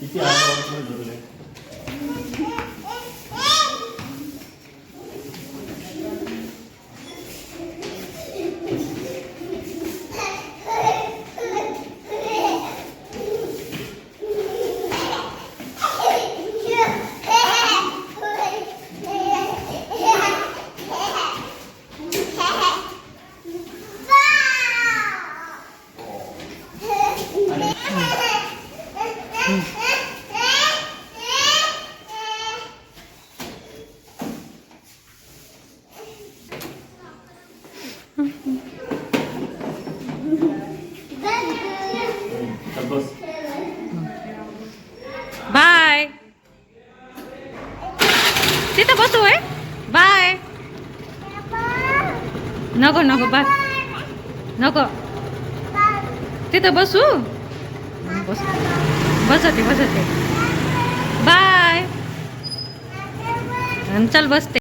किती आवाज धरले चल बस बाय तिथं बसू आहे बाय. नको नको बाय. नको. तिथं बसू? बस बसते बसते. बाय. चल बसते.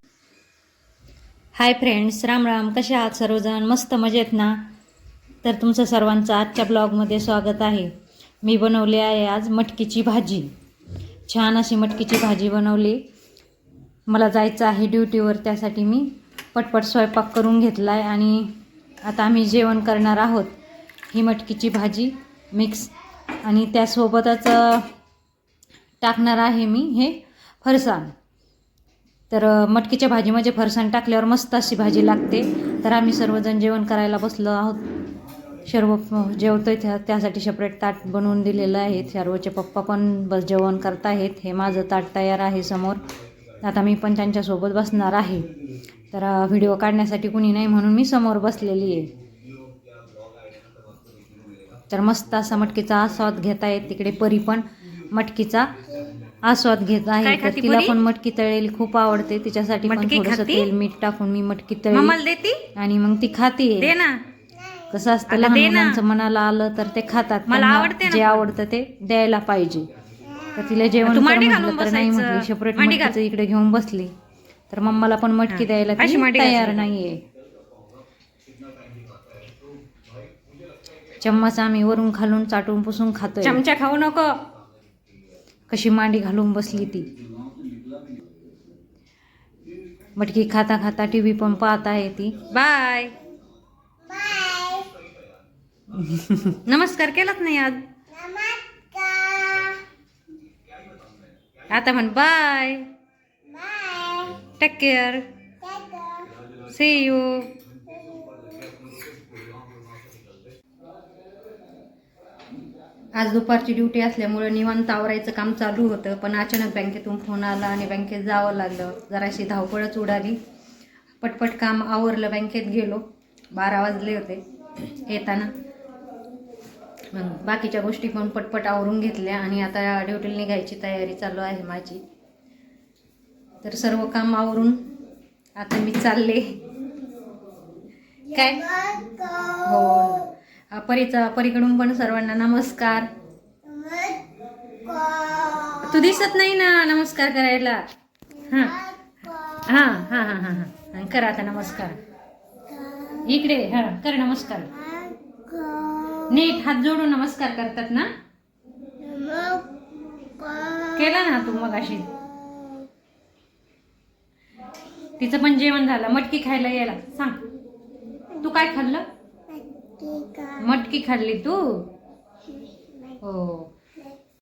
Hi friends Ram Ram. कसे आहात सर्वजण? मस्त मजेत ना? तर तुमचं सर्वांचं आजच्या ब्लॉगमध्ये स्वागत आहे. मी बनवली आहे आज मटकीची भाजी. छान अशी मटकीची भाजी बनवली. मला जायचं आहे ड्युटीवर त्यासाठी मी पटपट स्वयंपाक करून घेतला आहे आणि आता आम्ही जेवण करणार आहोत ही मटकीची भाजी मिक्स आणि त्यासोबतच टाकणार आहे मी हे फरसाण. तर मटकीच्या भाजीमध्ये म्हणजे फरसाण टाकल्यावर मस्त अशी भाजी लागते. तर आम्ही सर्वजण जेवण करायला बसलो आहोत. सर्व जेवतो आहे त्या त्यासाठी सेपरेट ताट बनवून दिलेलं आहे. सर्वचे पप्पा पण बस जेवण करतायत हे माझं ताट तयार आहे समोर. आता मी पण त्यांच्यासोबत बसणार आहे. तर व्हिडिओ काढण्यासाठी कुणी नाही म्हणून मी समोर बसलेली आहे. तर मस्त असा मटकीचा आस्वाद घेत आहे तिकडे. परी पण मटकीचा आस्वाद घेत आहे. तर तिला? पण मटकी तळलेली खूप आवडते. तिच्यासाठी पण थोडंसं? तेल मीठ टाकून मी मटकी तळली. आणि मग ती खाते. कसं असतं लहान. मुलांचं मनाला आलं तर ते खातात. मला आवडते जे. आवडतं ते द्यायला पाहिजे. तर तिला जेवण तू कर मांडी म्हटलं घालून तर नाही बसायचं. म्हटली सेपरेट मांडी घाल. मटकीचं इकडे घेऊन बसली. तर मम्माला पण मटकी. द्यायला अशी ती मांडी तयार. नाहीये. चम्मच आम्ही वरून खालून चाटून पुसून खातोय. चमचा खाऊ नको. कशी मांडी घालून बसली ती. मटकी खाता खाता टीव्ही पण पाहत आहे ती. बाय. बाय. नमस्कार केलाच नाही आज? आता म्हण bye. Take care see you आज दुपारची ड्युटी असल्यामुळे निवांत आवरायचं काम चालू होतं पण अचानक बँकेतून फोन आला आणि बँकेत जावं लागलं. जराशी धावपळच उडाली. पटपट काम आवरलं बँकेत गेलो. बारा वाजले होते. येताना मग बाकीच्या गोष्टी पण पटपट आवरून घेतल्या आणि आता ड्युटीला निघायची तयारी चालू आहे माझी. तर सर्व काम आवरून आता मी चालले. काय? हो. परीचा परीकडून पण सर्वांना नमस्कार. तू दिसत नाही ना? नमस्कार करायला. हां. हां हां हां हां हां. करा आता नमस्कार. इकडे हां कर नमस्कार. नीट हात जोडून नमस्कार करतात ना? केला ना तू मग अशी तिचं पण जेवण झालं. मटकी खायला यायला सांग. तू काय खाल्लं? मटकी खाल्ली तू? हो.